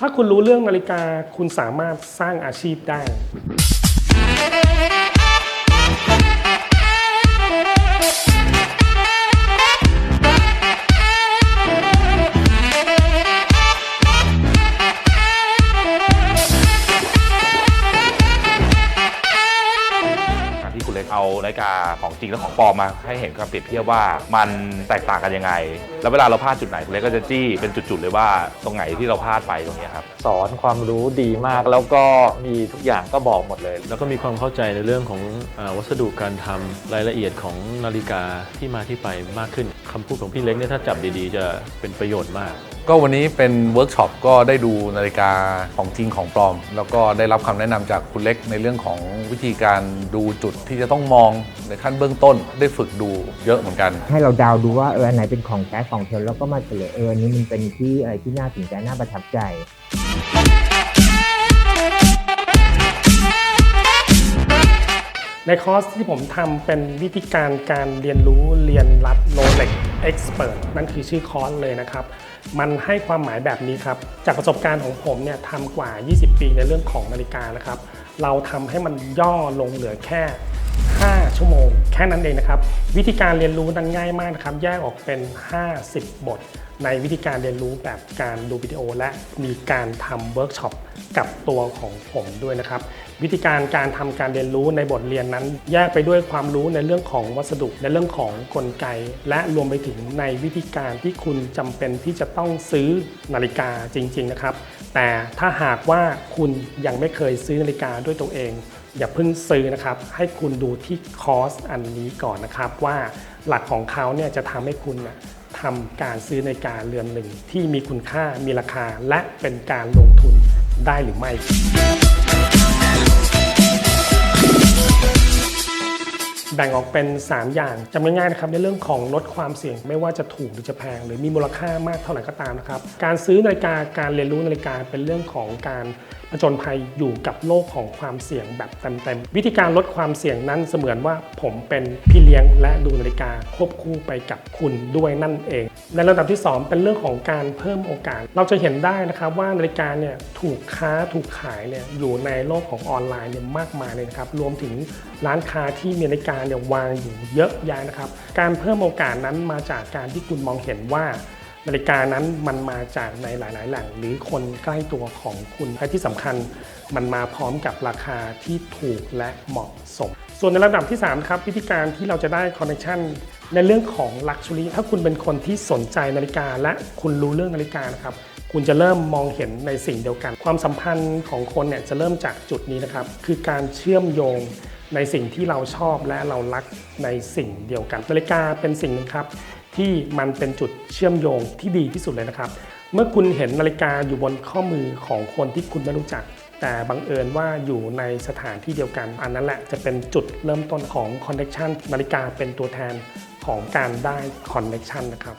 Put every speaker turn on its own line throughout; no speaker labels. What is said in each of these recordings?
ถ้าคุณรู้เรื่องนาฬิกาคุณสามารถสร้างอาชีพได้
นาฬิกาของจริงและของปลอมมาให้เห็นความเปรียบเทียบว่ามันแตกต่างกันยังไง แล้วเวลาเราพลาดจุดไหนคุณเล็กก็จะจี้เป็นจุดๆเลยว่าตรงไหนที่เราพลาดไปตรงเนี้ยครับ
สอนความรู้ดีมากแล้วก็มีทุกอย่างก็บอกหมดเลย
แล้วก็มีความเข้าใจในเรื่องของอาวัสดุการทำรายละเอียดของนาฬิกาที่มาที่ไปมากขึ้นคำพูดของพี่เล็กเนี่ยถ้าจับดีๆ จะเป็นประโยชน์มาก
ก็วันนี้เป็นเวิร์กช็อปก็ได้ดูนาฬิกาของจริงของปลอม แล้วก็ได้รับคำแนะนำจากคุณเล็กในเรื่องของวิธีการดูจุดที่จะต้องมองในขั้นเบื้องต้นได้ฝึกดูเยอะเหมือนกัน
ให้เราเดาวดูว่าเอออันไหนเป็นของแท้ของเทียมแล้วก็มาเฉลยเอออันนี้มันเป็นที่อะไรที่น่าสนใจน่าประทับใจ
ในคอร์สที่ผมทำเป็นวิธีการการเรียนรู้เรียนรัด Rolex Expert นั่นคือชื่อคอร์สเลยนะครับ มันให้ความหมายแบบนี้ครับ จากประสบการณ์ของผมเนี่ยทำกว่า 20 ปีในเรื่องของนาฬิกานะครับ เราทำให้มันย่อลงเหลือแค่ 5 ชั่วโมง แค่นั้นเองนะครับ วิธีการเรียนรู้นั้นง่ายมากนะครับ แยกออกเป็น 50 บท ในวิธีการเรียนรู้แบบการดูวิดีโอ และมีการทำเวิร์กช็อปกับตัวของผมด้วยนะครับ วิธีการการทำการเรียนรู้ในบทเรียนนั้น แยกไปด้วยความรู้ในเรื่องของวัสดุในเรื่องของกลไก และรวมไปถึงในวิธีการที่คุณจำเป็นที่จะต้องซื้อนาฬิกาจริง ๆนะครับ แต่ถ้าหากว่าคุณยังไม่เคยซื้อนาฬิกาด้วยตัวเองอย่าเพิ่งซื้อนะครับ ให้คุณดูที่คอร์สอันนี้ก่อนนะครับว่าหลักของเขาเนี่ยจะทำให้คุณทำการซื้อในกาเรือนหนึ่งที่มีคุณค่ามีราคาและเป็นการลงทุนได้หรือไม่ แบ่งออกเป็น 3 อย่างจำง่ายๆนะครับในเรื่องของลดความเสี่ยงไม่ว่าจะถูกหรือจะแพง หรือมีมูลค่ามากเท่าไหร่ก็ตามนะครับ การซื้อนาฬิกาการเรียนรู้นาฬิกาเป็นเรื่องของการผจญภัยอยู่กับโลกของความเสี่ยงแบบเต็มๆวิธีการลดความเสี่ยงนั้นเสมือนว่าผมเป็นพี่เลี้ยงและดูนาฬิกาควบคู่ไปกับคุณด้วยนั่นเอง ในระดับที่ 2 เป็นเรื่องของการเพิ่มโอกาส เราจะเห็นได้นะครับว่านาฬิกาเนี่ยถูกค้าถูกขายเนี่ยอยู่ในโลกของออนไลน์เนี่ยมากมายเลยนะครับรวมถึงร้านค้าที่มีนาฬิกาเนี่ยวางอยู่เยอะแยะนะครับ การเพิ่มโอกาสนั้นมาจากการที่คุณมองเห็นว่า นาฬิกานั้นมันมาจากในหลาย ๆ แหล่งหรือคนใกล้ตัวของคุณและที่สำคัญมันมาพร้อมกับราคาที่ถูกและเหมาะสม ส่วนในระดับที่ 3 ครับ วิธีการที่เราจะได้คอนเนคชันในเรื่องของลักชัวรี่ถ้าคุณเป็นคนที่สนใจนาฬิกา และคุณรู้เรื่องนาฬิกานะครับคุณจะเริ่มมองเห็นในสิ่งเดียวกัน ความสัมพันธ์ของคนเนี่ยจะเริ่มจากจุดนี้นะครับ คือการเชื่อมโยงในสิ่งที่เราชอบและเรารักในสิ่งเดียวกันนาฬิกาเป็นสิ่งหนึ่งครับ ที่มันเป็นจุดเชื่อมโยงที่ดีที่สุดเลยนะครับ เมื่อคุณเห็นนาฬิกาอยู่บนข้อมือของคนที่คุณไม่รู้จัก แต่บังเอิญว่าอยู่ในสถานที่เดียวกัน อันนั้นแหละจะเป็นจุดเริ่มต้นของคอนเน t ชันนาฬิกาเป็นตัวแทนของการได้คอนเน t ชันนะครับ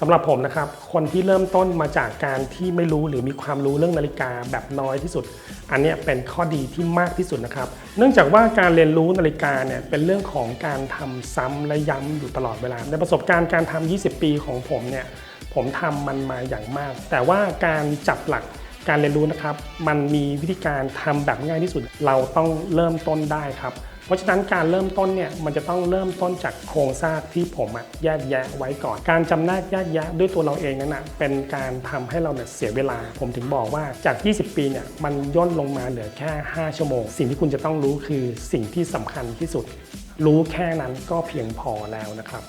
สำหรับผมนะครับ คนที่เริ่มต้นมาจากการที่ไม่รู้หรือมีความรู้เรื่องนาฬิกาแบบน้อยที่สุด อันนี้เป็นข้อดีที่มากที่สุดนะครับ เนื่องจากว่าการเรียนรู้นาฬิกาเนี่ยเป็นเรื่องของการทำซ้ำและย้ำอยู่ตลอดเวลา ในประสบการณ์การทำ20 ปีของผมเนี่ยผมทำมันมาอย่างมาก แต่ว่าการจับหลักการเรียนรู้นะครับ มันมีวิธีการทำแบบง่ายที่สุด เราต้องเริ่มต้นได้ครับ เพราะฉะนั้นการเริ่มต้นเนี่ยมันจะต้องเริ่มต้นจากโครงสร้างที่ผมอะแยกแยะไว้ก่อน การจำแนกแยกแยะด้วยตัวเราเองนั้นอะเป็นการทำให้เราเนี่ยเสียเวลา ผมถึงบอกว่าจาก 20 ปีเนี่ยมันย่นลงมาเหลือแค่ 5 ชั่วโมง สิ่งที่คุณจะต้องรู้คือสิ่งที่สำคัญที่สุด รู้แค่นั้นก็เพียงพอแล้วนะครับ